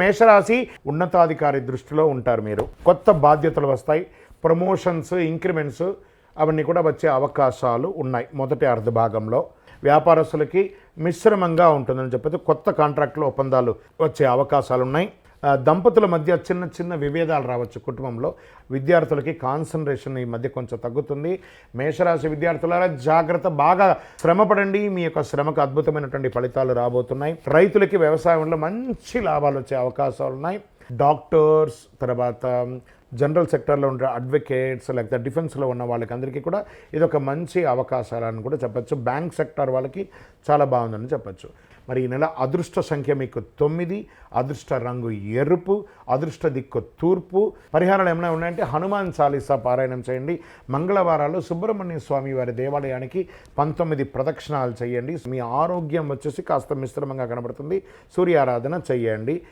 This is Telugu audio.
మేషరాశి ఉన్నతాధికారి దృష్టిలో ఉంటారు మీరు. కొత్త బాధ్యతలు వస్తాయి. ప్రమోషన్స్ ఇంక్రిమెంట్స్ అవన్నీ కూడా వచ్చే అవకాశాలు ఉన్నాయి మొదటి అర్ధ భాగంలో. వ్యాపారస్తులకి మిశ్రమంగా ఉంటుందని చెప్పేది కొత్త కాంట్రాక్టులు ఒప్పందాలు వచ్చే అవకాశాలు ఉన్నాయి. దంపతుల మధ్య చిన్న చిన్న విభేదాలు రావచ్చు కుటుంబంలో. విద్యార్థులకి కాన్సన్ట్రేషన్ ఈ మధ్య కొంచెం తగ్గుతుంది. మేషరాశి విద్యార్థులారా జాగ్రత్త బాగా శ్రమపడండి. మీ యొక్క శ్రమకు అద్భుతమైనటువంటి ఫలితాలు రాబోతున్నాయి. రైతులకి వ్యవసాయంలో మంచి లాభాలు వచ్చే అవకాశాలు ఉన్నాయి. డాక్టర్స్ తర్వాత జనరల్ సెక్టర్లో ఉండే అడ్వకేట్స్ లేకపోతే డిఫెన్స్లో ఉన్న వాళ్ళకి అందరికీ కూడా ఇది ఒక మంచి అవకాశాలని కూడా చెప్పచ్చు. బ్యాంక్ సెక్టార్ వాళ్ళకి చాలా బాగుందని చెప్పచ్చు. మరి ఈ నెల అదృష్ట సంఖ్య మీకు తొమ్మిది అదృష్ట రంగు ఎరుపు అదృష్ట దిక్కు తూర్పు. పరిహారాలు ఏమైనా ఉన్నాయంటే హనుమాన్ చాలీసా పారాయణం చేయండి. మంగళవారాలు సుబ్రహ్మణ్య స్వామి వారి దేవాలయానికి పంతొమ్మిది ప్రదక్షిణాలు చేయండి. మీ ఆరోగ్యం వచ్చేసి కాస్త మిశ్రమంగా కనబడుతుంది. సూర్యారాధన చేయండి.